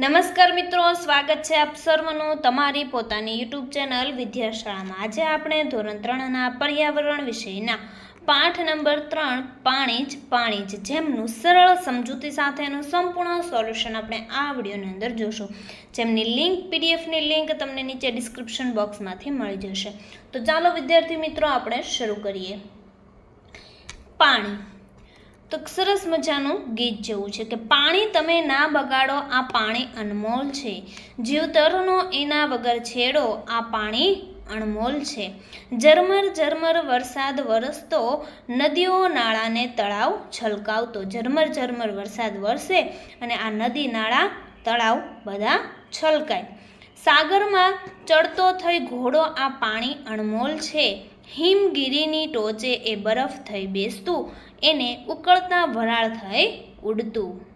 નમસ્કાર મિત્રો, સ્વાગત છે આપ સર્વનું તમારી પોતાની યુટ્યુબ ચેનલ વિદ્યાશાળામાં. આજે આપણે ધોરણ ત્રણના પર્યાવરણ વિષયના પાઠ નંબર ત્રણ, પાણી જ પાણી જ, જેમનું સરળ સમજૂતી સાથેનું સંપૂર્ણ સોલ્યુશન આપણે આ વિડીયોની અંદર જોશું. જેમની લિંક, પીડીએફની લિંક તમને નીચે ડિસ્ક્રિપ્શન બોક્સમાંથી મળી જશે. તો ચાલો વિદ્યાર્થી મિત્રો, આપણે શરૂ કરીએ. પાણી તો સરસ મજાનું ગીત જેવું છે કે પાણી તમે ના બગાડો, આ પાણી અનમોલ છે. જીવતરનો એના વગર છેડો, આ પાણી અણમોલ છે. ઝરમર ઝરમર વરસાદ વરસતો, નદીઓ નાળાને તળાવ છલકાવતો. ઝરમર ઝરમર વરસાદ વરસે અને આ નદી, નાળા, તળાવ બધા છલકાય. સાગરમાં ચડતો થઈ ઘોડો, આ પાણી અણમોલ છે. હિમગીરીની ટોચે એ બરફ થઈ બેસતું, એને ઉકળતા વરાળ થઈ ઉડતું.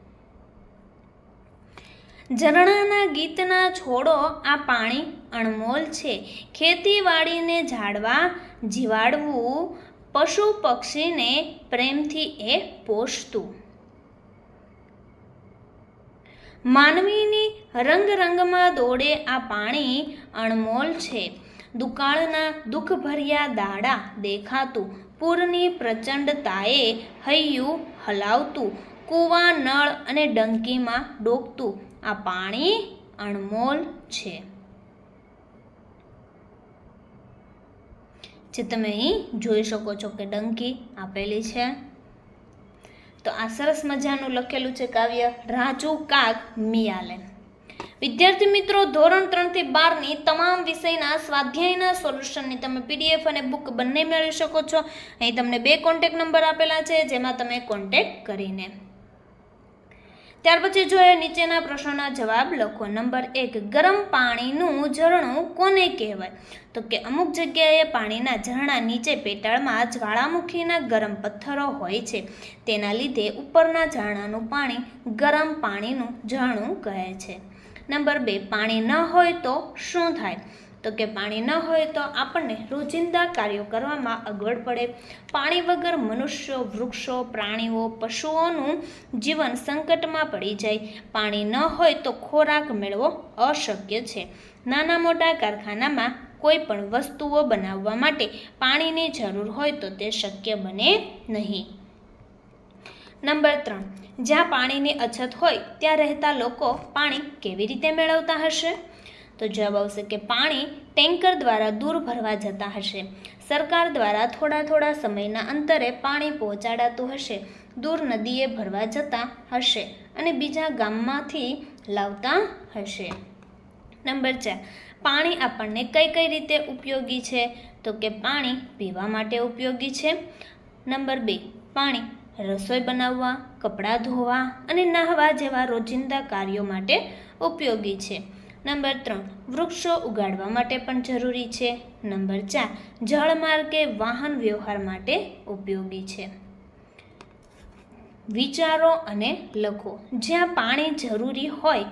ઝરણાના ગીતના છોડો આ પાણી અણમોલ છે. ખેતીવાડીને ઝાડવા જીવાડવું, પશુ પક્ષીને પ્રેમથી એ પોષતું. માનવીની રંગ રંગમાં દોડે આ પાણી અણમોલ છે. દુકાળના દુઃખભર્યા દાડા દેખાતું, પૂરની પ્રચંડતાએ હૈયું હલાવતું, કૂવા, નળ અને ડંકીમાં ડોકતું આ પાણી અણમોલ છે. જે તમે અહીં જોઈ શકો છો કે ડંકી આપેલી છે. તો આ સરસ મજાનું લખેલું છે કાવ્ય રાજુ કાગ મિયાલે વિદ્યાર્થી મિત્રો, ધોરણ ત્રણથી બારની તમામ વિષયના સ્વાધ્યાયના સોલ્યુશનની તમે પીડીએફ અને બુક બંને મેળવી શકો છો. અહીં તમને બે કોન્ટેક નંબર આપેલા છે, જેમાં તમે કોન્ટેક કરીને. ત્યાર પછી જોઈએ નીચેના પ્રશ્નોના જવાબ લખો. નંબર એક, ગરમ પાણીનું ઝરણું કોને કહેવાય? તો કે અમુક જગ્યાએ પાણીના ઝરણા નીચે પેટાળમાં જ્વાળામુખીના ગરમ પથ્થરો હોય છે. તેના લીધે ઉપરના ઝરણાનું પાણી ગરમ પાણીનું ઝરણું કહે છે. નંબર બે, પાણી ન હોય તો શું થાય? તો કે પાણી ન હોય તો આપણને રોજિંદા કાર્યો કરવામાં અગવડ પડે. પાણી વગર મનુષ્યો, વૃક્ષો, પ્રાણીઓ, પશુઓનું જીવન સંકટમાં પડી જાય. પાણી ન હોય તો ખોરાક મેળવો અશક્ય છે. નાના મોટા કારખાનામાં કોઈ પણ વસ્તુઓ બનાવવા માટે પાણીની જરૂર હોય તો તે શક્ય બને નહીં. નંબર ત્રણ. જ્યાં પાણીની અછત હોય, ત્યાં રહેતા લોકો પાણી કેવી રીતે મેળવતા હશે? તો જવાબ આવશે કે પાણી ટેન્કર દ્વારા દૂર ભરવા જતા હશે. સરકાર દ્વારા થોડા થોડા સમયના અંતરે પાણી પહોંચાડાતું હશે, દૂર નદીએ ભરવા જતા હશે અને બીજા ગામમાંથી લાવતા હશે. નંબર ચાર. પાણી આપણને કઈ કઈ રીતે ઉપયોગી છે? તો કે પાણી પીવા માટે ઉપયોગી છે? નંબર બે. પાણી રસોઈ બનાવવા, કપડાં ધોવા અને નાહવા જેવા રોજિંદા કાર્યો માટે ઉપયોગી છે. નંબર ત્રણ, વૃક્ષો ઉગાડવા માટે પણ જરૂરી છે. નંબર ચાર જળમાર્ગ કે વાહન વ્યવહાર માટે ઉપયોગી છે. વિચારો અને લખો. જ્યાં પાણી જરૂરી હોય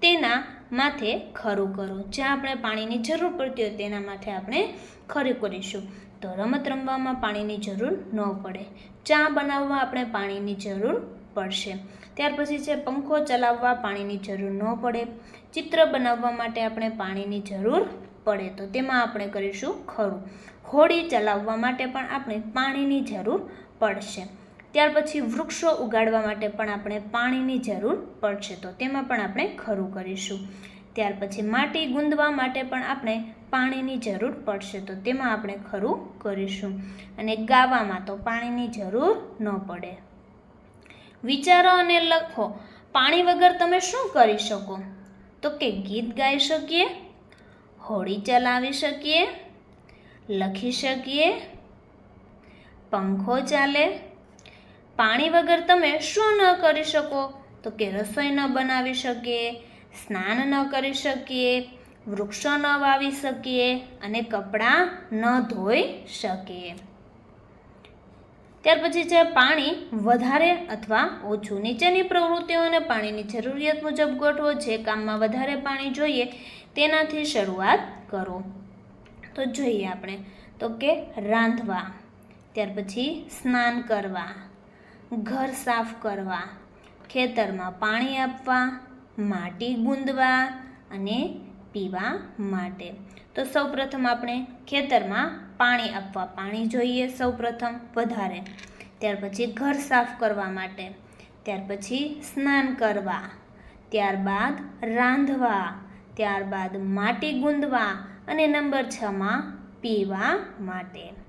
તેના માથે ખરું કરો. જ્યાં આપણે પાણીની જરૂર પડતી હોય તેના માથે આપણે ખરું કરીશું. તો રમત રમવામાં પાણીની જરૂર ન પડે. ચા બનાવવા આપણે પાણીની જરૂર પડશે. ત્યાર પછી છે પંખો ચલાવવા પાણીની જરૂર ન પડે. ચિત્ર બનાવવા માટે આપણે પાણીની જરૂર પડે તો તેમાં આપણે કરીશું ખરું. હોડી ચલાવવા માટે પણ આપણે પાણીની જરૂર પડશે. ત્યાર પછી વૃક્ષો ઉગાડવા માટે પણ આપણે પાણીની જરૂર પડશે તો તેમાં પણ આપણે ખરું કરીશું. ત્યાર પછી માટી ગુંદવા માટે પણ આપણે પાણીની જરૂર પડશે તો તેમાં આપણે ખરું કરીશું. અને ગાવામાં તો પાણીની જરૂર ન પડે. વિચારો અને લખો. પાણી વગર તમે શું કરી શકો? તો કે ગીત ગાઈ શકીએ હોડી ચલાવી શકીએ, લખી શકીએ, પંખો ચાલે. પાણી વગર તમે શું ન કરી શકો? તો કે રસોઈ ન બનાવી શકીએ, સ્નાન ન કરી શકીએ વૃક્ષો ન વાવી શકીએ અને કપડાં ન ધોઈ શકીએ. ત્યાર પછી છે પાણી વધારે અથવા ઓછું. નીચેની પ્રવૃત્તિઓને પાણીની જરૂરિયાત મુજબ ગોઠવો જે કામમાં વધારે પાણી જોઈએ તેનાથી શરૂઆત કરો. તો જોઈએ આપણે. તો કે રાંધવા. ત્યાર પછી સ્નાન કરવા. ઘર સાફ કરવા. ખેતરમાં પાણી આપવા. માટી ગુંદવા અને પીવા માટે. તો સૌપ્રથમ આપણે ખેતરમાં પાણી આપવા. પાણી જોઈએ સૌપ્રથમ વધારે. ત્યાર પછી ઘર સાફ કરવા માટે. ત્યાર પછી સ્નાન કરવા. ત્યારબાદ રાંધવા. ત્યારબાદ માટી ગુંદવા. અને નંબર છમાં પીવા માટે.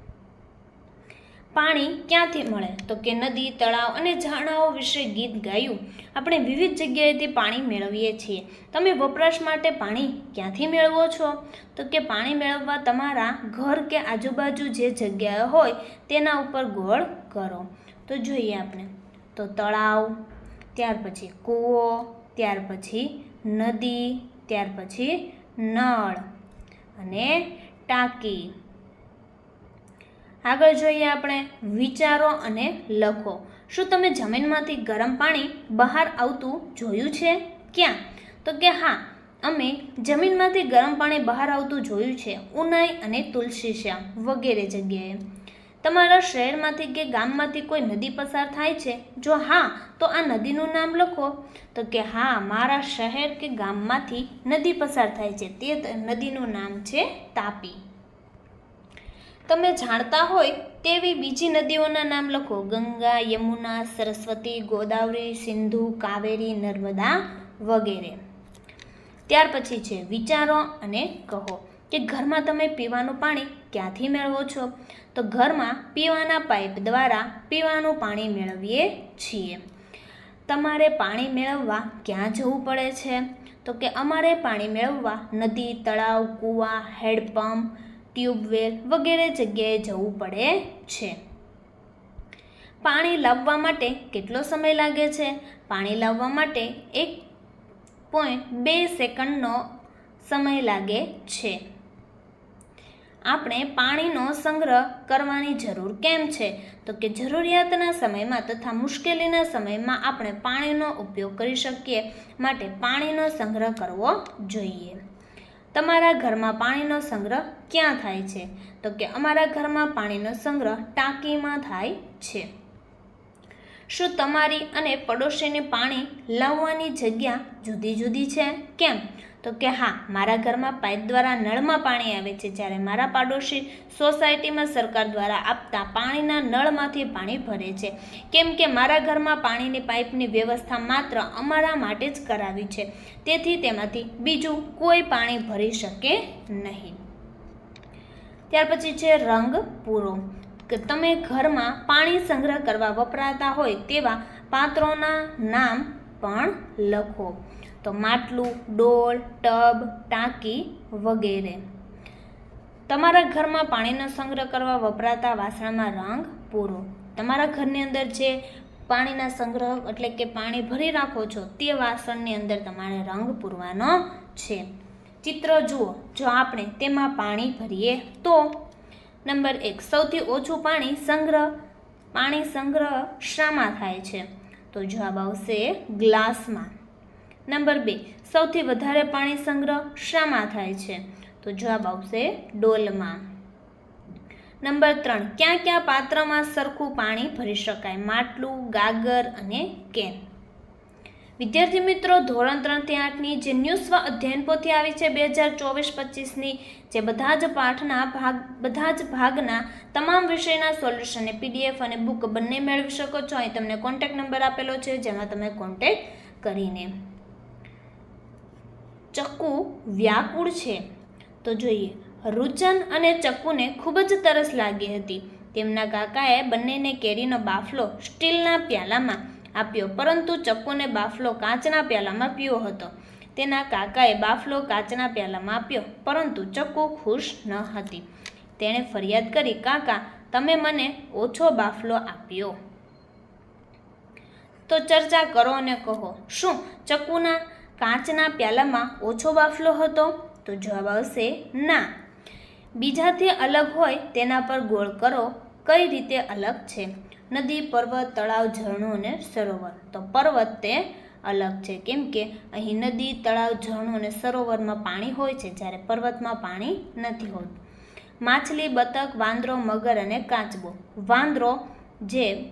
પાણી ક્યાંથી મળે? તો કે નદી, તળાવ અને ઝાડાઓ વિશે ગીત ગાયું. આપણે વિવિધ જગ્યાએથી પાણી મેળવીએ છીએ. તમે વપરાશ માટે પાણી ક્યાંથી મેળવો છો? તો કે પાણી મેળવવા તમારા ઘર કે આજુબાજુ જે જગ્યાએ હોય તેના ઉપર ગોળ કરો. તો જોઈએ આપણે. તો તળાવ, ત્યાર પછી કૂવો, ત્યાર પછી નદી, ત્યાર પછી નળ અને ટાંકી. આગળ જોઈએ આપણે વિચારો અને લખો. શું તમે જમીનમાંથી ગરમ પાણી બહાર આવતું જોયું છે? ક્યાં? તો કે હા, અમે જમીનમાંથી ગરમ પાણી બહાર આવતું જોયું છે. ઉનાઈ અને તુલસી શ્યામ વગેરે જગ્યાએ. તમારા શહેરમાંથી કે ગામમાંથી કોઈ નદી પસાર થાય છે? જો હા, તો આ નદીનું નામ લખો. તો કે હા, મારા શહેર કે ગામમાંથી નદી પસાર થાય છે. તે નદીનું નામ છે તાપી. તમે જાણતા હોય તેવી બીજી નદીઓના નામ લખો. ગંગા, યમુના, સરસ્વતી, ગોદાવરી, સિંધુ, કાવેરી, નર્મદા વગેરે. ત્યાર પછી છે, વિચારો અને કહો કે ઘરમાં તમે પીવાનું પાણી ક્યાંથી મેળવો છો? તો ઘરમાં પીવાના પાઇપ દ્વારા પીવાનું પાણી મેળવીએ છીએ. તમારે પાણી મેળવવા ક્યાં જવું પડે છે? તો કે અમારે પાણી મેળવવા નદી, તળાવ, કૂવા હેડપંપ ટ્યુબવેલ વગેરે જગ્યાએ જવું પડે છે. પાણી લાવવા માટે કેટલો સમય લાગે છે? પાણી લાવવા માટે એક પોઈન્ટ બે સેકન્ડનો સમય લાગે છે. આપણે પાણીનો સંગ્રહ કરવાની જરૂર કેમ છે? તો કે જરૂરિયાતના સમયમાં તથા મુશ્કેલીના સમયમાં આપણે પાણીનો ઉપયોગ કરી શકીએ. માટે પાણીનો સંગ્રહ કરવો જોઈએ. તમારા ઘરમાં પાણીનો સંગ્રહ ક્યાં થાય છે? તો કે અમારા ઘરમાં પાણીનો સંગ્રહ ટાંકીમાં થાય છે. શું તમારી અને પડોશીને પાણી લાવવાની જગ્યા જુદી જુદી છે? કેમ? તો કે હા, મારા ઘરમાં પાઇપ દ્વારા નળમાં પાણી આવે છે, જ્યારે મારા પાડોશી સોસાયટીમાં સરકાર દ્વારા આપતા પાણીના નળમાંથી પાણી ભરે છે. કેમ કે મારા ઘરમાં પાણીની પાઇપની વ્યવસ્થા માત્ર અમારા માટે જ કરાવી છે. તેથી તેમાંથી બીજું કોઈ પાણી ભરી શકે નહીં. ત્યાર પછી છે રંગ પૂરો. કે તમે ઘરમાં પાણી સંગ્રહ કરવા વપરાતા હોય તેવા પાત્રોના નામ પણ લખો. તો માટલું, ડોલ, ટબ, ટાંકી વગેરે. તમારા ઘરમાં પાણીનો સંગ્રહ કરવા વપરાતા વાસણમાં રંગ પૂરો. તમારા ઘરની અંદર જે પાણીના સંગ્રહ એટલે કે પાણી ભરી રાખો છો, તે વાસણની અંદર તમારે રંગ પૂરવાનો છે. ચિત્ર જુઓ, જો આપણે તેમાં પાણી ભરીએ તો નંબર એક, સૌથી ઓછું પાણી સંગ્રહ પાણી સંગ્રહ શામાં થાય છે. તો જવાબ આવશે ગ્લાસમાં. નંબર બે, સૌથી વધારે પાણી સંગ્રહ શામાં થાય છે? તો જવાબ આવશે ડોલમાં. નંબર ત્રણ, ક્યાં ક્યાં પાત્રમાં સરખું પાણી ભરી શકાય? માટલું, ગાગર અને કેન. વિદ્યાર્થી મિત્રો, ધોરણ ત્રણથી આઠની જે ન્યૂ સ્વ અધ્યયન પોથી આવી છે બે હજાર ચોવીસ પચીસની, જે બધા જ પાઠના ભાગ, બધા જ ભાગના તમામ વિષયના સોલ્યુશન પીડીએફ અને બુક બંને મેળવી શકો છો. અહીં તમને કોન્ટેક્ટ નંબર આપેલો છે, જેમાં તમે કોન્ટેક્ટ કરીને ચક્કુ વ્યાકુળ છે. તો જોઈએ, રૂચન અને ચક્કુને ખૂબ જ તરસ લાગી હતી. તેમના કાકાએ બંનેને કેરીનો બાફલો સ્ટીલના પ્યાલામાં આપ્યો, પરંતુ ચક્કુને બાફલો કાચના પ્યાલામાં પીવો હતો. તેના કાકાએ બાફલો કાચના પ્યાલામાં આપ્યો, પરંતુ ચક્કુ ખુશ ન હતી. તેણે ફરિયાદ કરી, કાકા, તમે મને ઓછો બાફલો આપ્યો. તો ચર્ચા કરો અને કહો, શું ચક્કુના કાચના પ્યાલામાં ઓછો બાફલો હતો તો જવાબ આવશે ના. બીજાથી અલગ હોય તેના પર ગોળ કરો, કઈ રીતે અલગ છે? નદી, પર્વત, તળાવ, ઝરણું અને સરોવર. તો પર્વત તે અલગ છે. કેમ કે અહીં નદી, તળાવ, ઝરણું અને સરોવરમાં પાણી હોય છે, જ્યારે પર્વતમાં પાણી નથી હોતું. માછલી, બતક, વાંદરો, મગર અને કાચબો. વાંદરો જે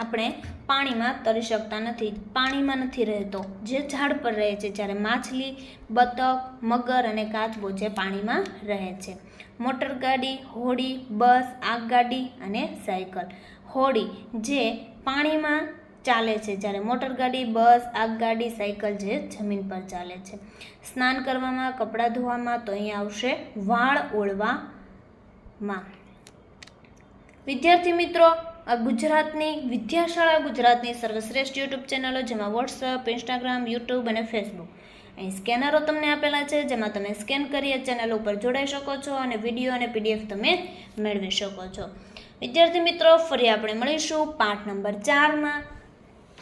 આપણે પાણીમાં તરી શકતા નથી. પાણીમાં નથી રહેતો. જે ઝાડ પર રહે છે જ્યારે માછલી, બતક, મગર અને કાચબો જે પાણીમાં રહે છે. મોટરગાડી હોડી, બસ આગગાડી અને સાયકલ. હોડી જે પાણીમાં ચાલે છે જ્યારે મોટરગાડી બસ આગગાડી સાયકલ જે જમીન પર ચાલે છે. સ્નાન કરવામાં, કપડાં ધોવામાં તો અહીંયા આવશે વાળ ઓળવામાં. વિદ્યાર્થી મિત્રો આ ગુજરાતની વિદ્યાશાળા, ગુજરાતની સર્વશ્રેષ્ઠ યુટ્યુબ ચેનલો જેમાં વોટ્સઅપ ઇન્સ્ટાગ્રામ યુટ્યુબ અને ફેસબુક અહીં સ્કેનરો તમને આપેલા છે, જેમાં તમે સ્કેન કરી ચેનલ ઉપર જોડાઈ શકો છો અને વીડિયો અને પીડીએફ તમે મેળવી શકો છો. વિદ્યાર્થી મિત્રો, ફરી આપણે મળીશું પાઠ નંબર ચારમાં,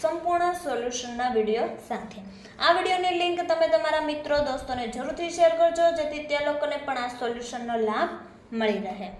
સંપૂર્ણ સોલ્યુશનના વીડિયો સાથે. આ વિડીયોની લિંક તમે તમારા મિત્રો, દોસ્તોને જરૂરથી શેર કરજો, જેથી તે લોકોને પણ આ સોલ્યુશનનો લાભ મળી રહે.